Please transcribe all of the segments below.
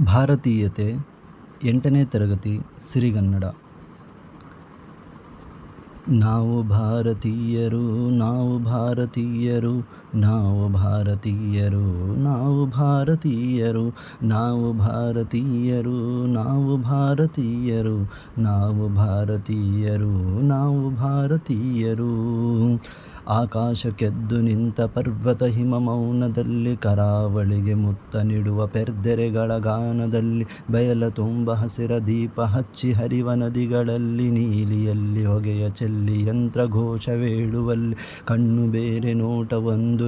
ಭಾರತೀಯತೆ ಎಂಟನೇ ತರಗತಿ ಸಿರಿಗನ್ನಡ. ನಾವು ಭಾರತೀಯರು ನಾವು ಭಾರತೀಯರು ನಾವು ಭಾರತೀಯರು ನಾವು ಭಾರತೀಯರು ನಾವು ಭಾರತೀಯರು ನಾವು ಭಾರತೀಯರು ನಾವು ಭಾರತೀಯರು ನಾವು ಭಾರತೀಯರು. ಆಕಾಶಕ್ಕೆದ್ದು ನಿಂತ ಪರ್ವತ ಹಿಮ ಮೌನದಲ್ಲಿ ಕರಾವಳಿಗೆ ಮುತ್ತ ನೀಡುವ ಪೆರ್ದೆರೆಗಳ ಗಾನದಲ್ಲಿ ಬಯಲ ತುಂಬ ಹಸಿರ ದೀಪ ಹಚ್ಚಿ ಹರಿವ ನದಿಗಳಲ್ಲಿ ನೀಲಿಯಲ್ಲಿ ಹೊಗೆಯ ಚೆಲ್ಲಿ ಯಂತ್ರ ಘೋಷವೇಳುವಲ್ಲಿ ಕಣ್ಣು ಬೇರೆ ನೋಟ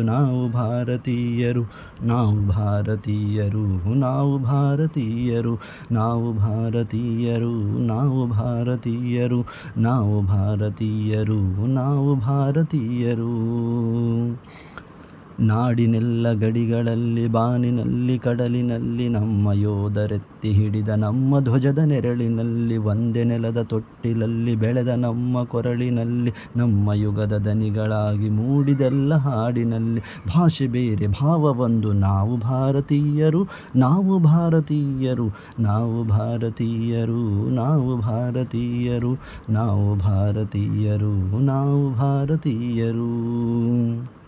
ನಾವು ಭಾರತೀಯರು ನಾವು ಭಾರತೀಯರು ನಾವು ಭಾರತೀಯರು ನಾವು ಭಾರತೀಯರು ನಾವು ಭಾರತೀಯರು ನಾವು ಭಾರತೀಯರು ನಾವು ಭಾರತೀಯರು. ನಾಡಿನೆಲ್ಲ ಗಡಿಗಳಲ್ಲಿ, ಬಾನಿನಲ್ಲಿ, ಕಡಲಿನಲ್ಲಿ ನಮ್ಮ ಯೋಧರೆತ್ತಿ ಹಿಡಿದ ನಮ್ಮ ಧ್ವಜದ ನೆರಳಿನಲ್ಲಿ, ಒಂದೇ ನೆಲದ ತೊಟ್ಟಿಲಲ್ಲಿ ಬೆಳೆದ ನಮ್ಮ ಕೊರಳಿನಲ್ಲಿ, ನಮ್ಮ ಯುಗದ ದನಿಗಳಾಗಿ ಮೂಡಿದೆಲ್ಲ ಹಾಡಿನಲ್ಲಿ, ಭಾಷೆ ಬೇರೆ ಭಾವವೊಂದು ನಾವು ಭಾರತೀಯರು ನಾವು ಭಾರತೀಯರು ನಾವು ಭಾರತೀಯರು ನಾವು ಭಾರತೀಯರು ನಾವು ಭಾರತೀಯರು ನಾವು ಭಾರತೀಯರು.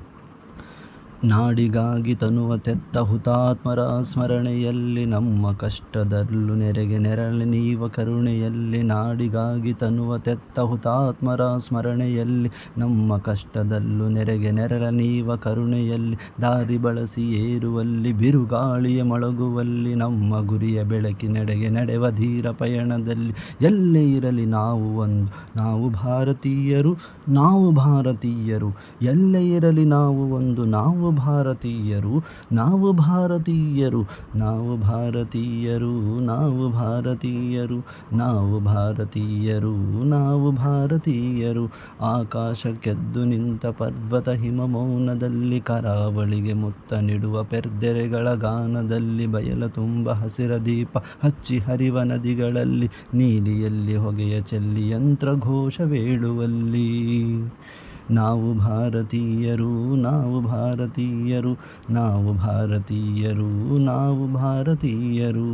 ನಾಡಿಗಾಗಿ ತನುವ ತೆತ್ತ ಹುತಾತ್ಮರ ಸ್ಮರಣೆಯಲ್ಲಿ ನಮ್ಮ ಕಷ್ಟದಲ್ಲೂ ನೆರೆಗೆ ನೆರಳಿ ನೀವ ಕರುಣೆಯಲ್ಲಿ ನಾಡಿಗಾಗಿ ತನುವ ತೆತ್ತ ಹುತಾತ್ಮರ ಸ್ಮರಣೆಯಲ್ಲಿ ನಮ್ಮ ಕಷ್ಟದಲ್ಲೂ ನೆರೆಗೆ ನೆರಳ ನೀವ ಕರುಣೆಯಲ್ಲಿ ದಾರಿ ಬಳಸಿ ಏರುವಲ್ಲಿ ಬಿರುಗಾಳಿಯ ಮೊಳಗುವಲ್ಲಿ ನಮ್ಮ ಗುರಿಯ ಬೆಳಕಿನೆಡೆಗೆ ನಡೆವ ಧೀರ ಪಯಣದಲ್ಲಿ ಎಲ್ಲೇ ಇರಲಿ ನಾವು ಒಂದು ನಾವು ಭಾರತೀಯರು ನಾವು ಭಾರತೀಯರು, ಎಲ್ಲೇ ಇರಲಿ ನಾವು ಒಂದು ನಾವು ಭಾರತೀಯರು, ನಾವು ಭಾರತೀಯರು ನಾವು ಭಾರತೀಯರು ನಾವು ಭಾರತೀಯರು ನಾವು ಭಾರತೀಯರು ನಾವು ಭಾರತೀಯರು. ಆಕಾಶಕ್ಕೆದ್ದು ನಿಂತ ಪರ್ವತ ಹಿಮ ಮೌನದಲ್ಲಿ ಕರಾವಳಿಗೆ ಮುತ್ತ ನೀಡುವ ಪೆರ್ದೆರೆಗಳ ಗಾನದಲ್ಲಿ ಬಯಲ ತುಂಬ ಹಸಿರ ದೀಪ ಹಚ್ಚಿ ಹರಿವ ನದಿಗಳಲ್ಲಿ ನೀಲಿಯಲ್ಲಿ ಹೊಗೆಯ ಚೆಲ್ಲಿ ಯಂತ್ರ ಘೋಷವೇಳುವಲ್ಲಿ ನಾವು ಭಾರತೀಯರು ನಾವು ಭಾರತೀಯರು ನಾವು ಭಾರತೀಯರು ನಾವು ಭಾರತೀಯರು.